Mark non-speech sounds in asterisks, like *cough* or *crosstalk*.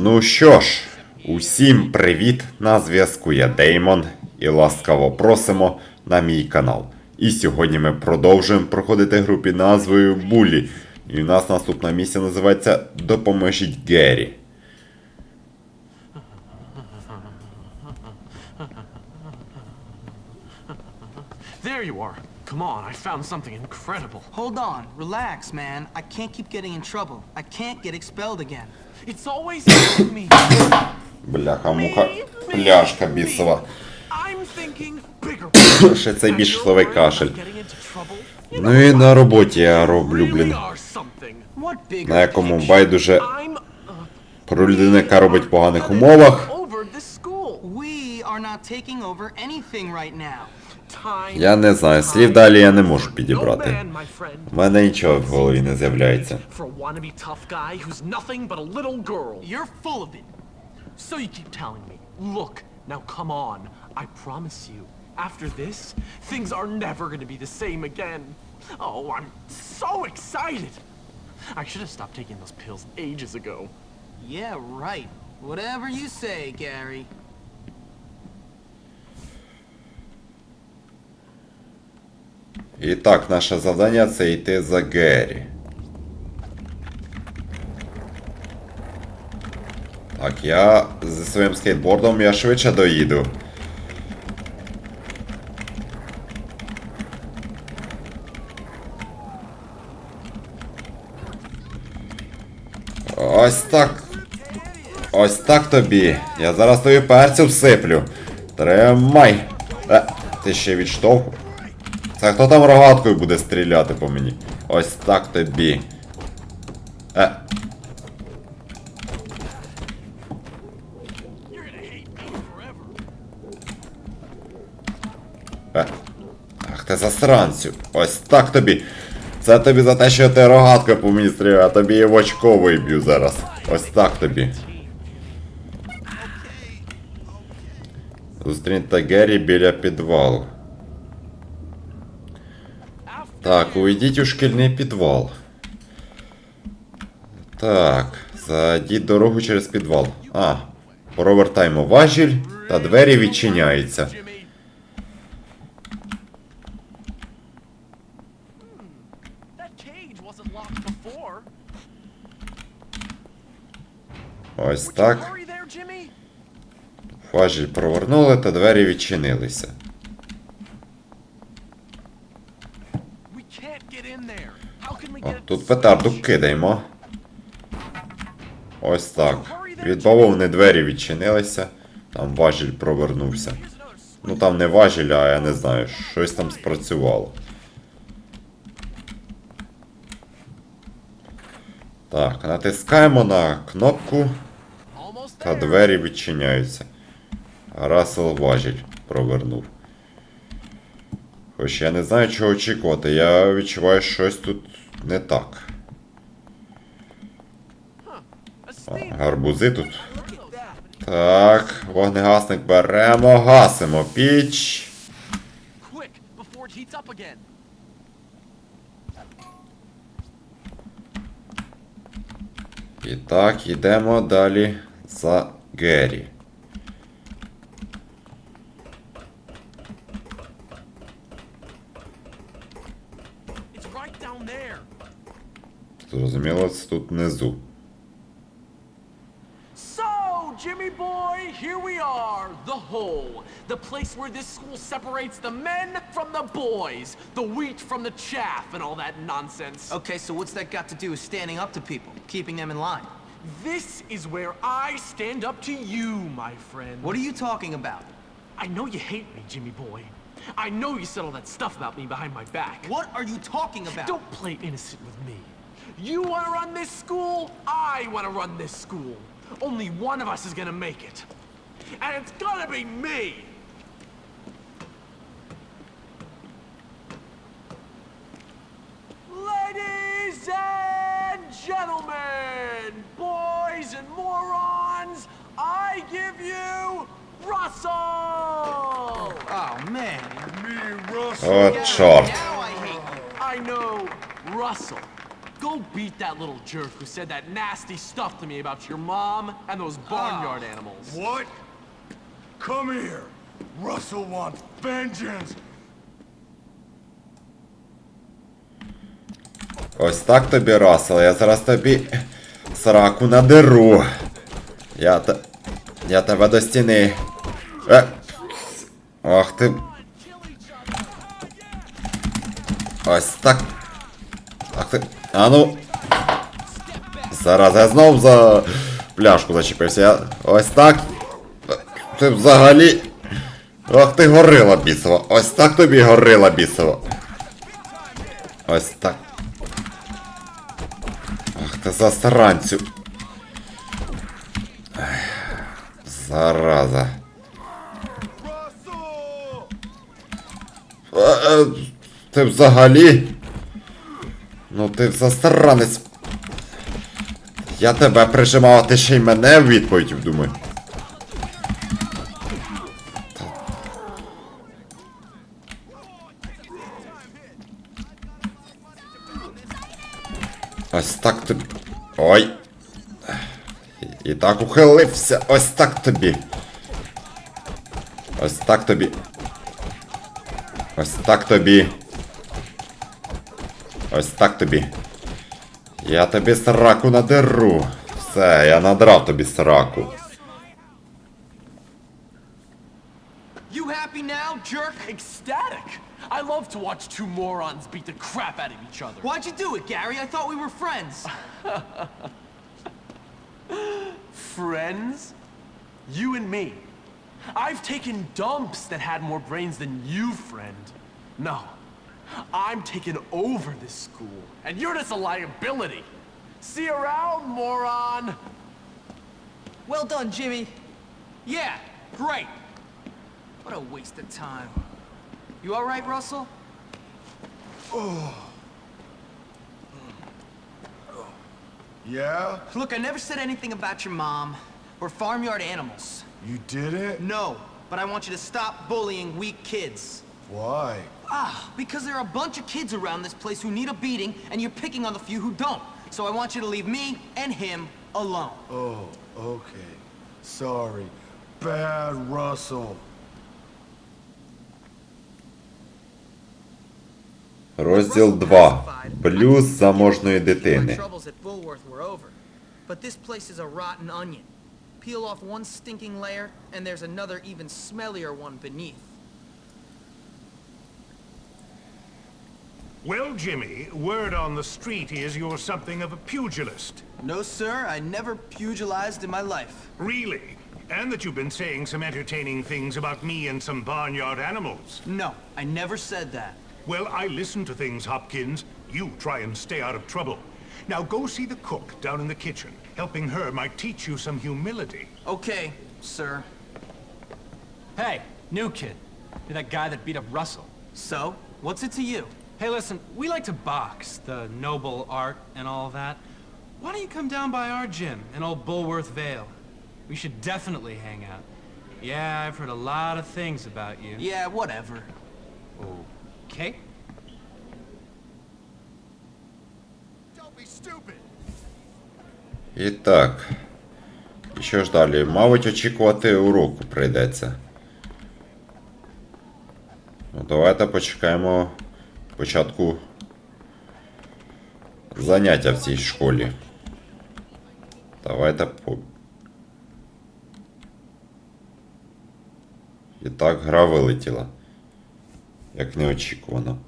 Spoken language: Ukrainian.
Ну що ж, усім привіт! На зв'язку я Деймон і ласкаво просимо на мій канал. І сьогодні ми продовжуємо проходити гру під назвою Булі. І у нас наступна місія називається Допоможіть Геррі. There you are. Come on, I found something incredible. Hold on, relax, man. I can't keep getting in trouble. I can't get expelled again. It's always me. Бляха, муха, пляшка бісова. Ще цей кашель. Into trouble. You Ну і на роботі я роблю, блін. На якому байдуже про людину, яка робить в поганих умовах. Я не знаю, слів далі я не можу No підібрати. man, my friend. У мене нічого в голові не з'являється. For a wannabe tough guy who's nothing but a little girl. You're full of it. So you keep telling me, look, now come on. I promise you, after this, things are never gonna be the same again. Oh, I'm so excited. I should have stopped taking those pills ages ago. Yeah, right. Whatever you say, Gary. І так, наше завдання це йти за Геррі. Так, я зі своїм скейтбордом я швидше доїду. Ось так. Ось так тобі. Я зараз тобі перцю всиплю. Тримай. Е, ти ще відштовху. Це хто там рогаткою буде стріляти по мені? Ось так тобі. Е. Е. Ах ти засранцю. Ось так тобі. Це тобі за те, що ти рогаткою по мені стріляє, а тобі і в очко виб'ю зараз. Ось так тобі. Зустріньте Геррі біля підвалу. Так, увійдіть у шкільний підвал. Так, зайдіть дорогу через підвал. А, провертаємо важіль, та двері відчиняються. Ось так. Важіль провернули, та двері відчинилися. We can't get in there. How can we О, get тут петарду кидаємо. Ось так. Від бавовни двері відчинилися. Там важіль провернувся. Ну там не важіль, а я не знаю, щось там спрацювало. Так, натискаємо на кнопку та двері відчиняються. Расел важіль провернув. Хоч я не знаю, чого очікувати. Я відчуваю, що щось тут не так. А, гарбузи тут. Так, вогнегасник беремо, гасимо піч. І так, йдемо далі за Геррі. Зрозуміло, це тут внизу. So, Jimmy boy, here we are, the hole. The place where this school separates the men from the boys, the wheat from the chaff, and all that nonsense. Okay, so what's that got to do with standing up to people, keeping them in line? This is where I stand up to you, my friend. What are you talking about? I know you hate me, Jimmy boy. I know you said all that stuff about me behind my back. What are you talking about? Don't play innocent with me. You want to run this school? I want to run this school. Only one of us is going to make it. And it's going to be me! Ladies and gentlemen, boys and morons, I give you Russell! Oh, man. Me, Russell. Oh, chop. I, I know Russell. Go beat that little jerk who said that nasty stuff to me about your mom and those barnyard animals. What? Come here. Russell wants vengeance. Ось так тобі, Рассел, я зараз тобі сраку надеру. Я те. Я тебе до стіни. Е. Ах ти. Ось так. Ах ти. А ну. Зараз я знов за пляшку зачепився. Ось так. Ти взагалі. Ах ти горила бісова. Ось так тобі горила бісова. Ось так. Ах ти засранцю. Зараза. Е, е, Ти взагалі? Ну ти засранець. Я тебе прижимав, а ти ще й мене в відповідь думаю. Ось так тобі. Ой. І так ухилився. Ось так тобі. Ось так тобі. Ось так тобі. Ось так тобі. Я тобі сраку надеру. Все, я надрав тобі сраку. You happy now, jerk? Ecstatic! I love to watch two morons beat the crap out of each other. Why'd you do it, Gary? I thought we were friends. *laughs* Friends? You and me. I've taken dumps that had more brains than you, friend. No. I'm taking over this school, and you're just a liability. See you around, moron! Well done, Jimmy. Yeah, great. What a waste of time. You all right, Russell? Oh. Yeah? Look, I never said anything about your mom or farmyard animals. You did it? No, but I want you to stop bullying weak kids. Why? Ah, because there are a bunch of kids around this place who need a beating, and you're picking on the few who don't. So I want you to leave me and him alone. Oh, okay. Sorry. Bad Russell. Розділ 2. Блюз заможної дитини. My troubles at Bullworth were over. But this place is a rotten onion. Peel off one stinking layer, and there's another even smellier one beneath. Well, Jimmy, word on the street is you're something of a pugilist. No, sir, I never pugilized in my life. Really? And that you've been saying some entertaining things about me and some barnyard animals. No, I never said that. Well, I listen to things, Hopkins. You try and stay out of trouble. Now go see the cook down in the kitchen. Helping her might teach you some humility. Okay, sir. Hey, new kid. You're that guy that beat up Russell. So, what's it to you? Hey, listen, we like to box, the noble art and all that. Why don't you come down by our gym in old Bullworth Vale? We should definitely hang out. Yeah, I've heard a lot of things about you. Yeah, whatever. Okay? Don't be stupid. І так. І що ж далі? Мабуть, очікувати уроку прийдеться. Ну, давайте почекаємо Початку заняття в цій школі. Давайте по. І так, гра вилетіла. Як неочікувано.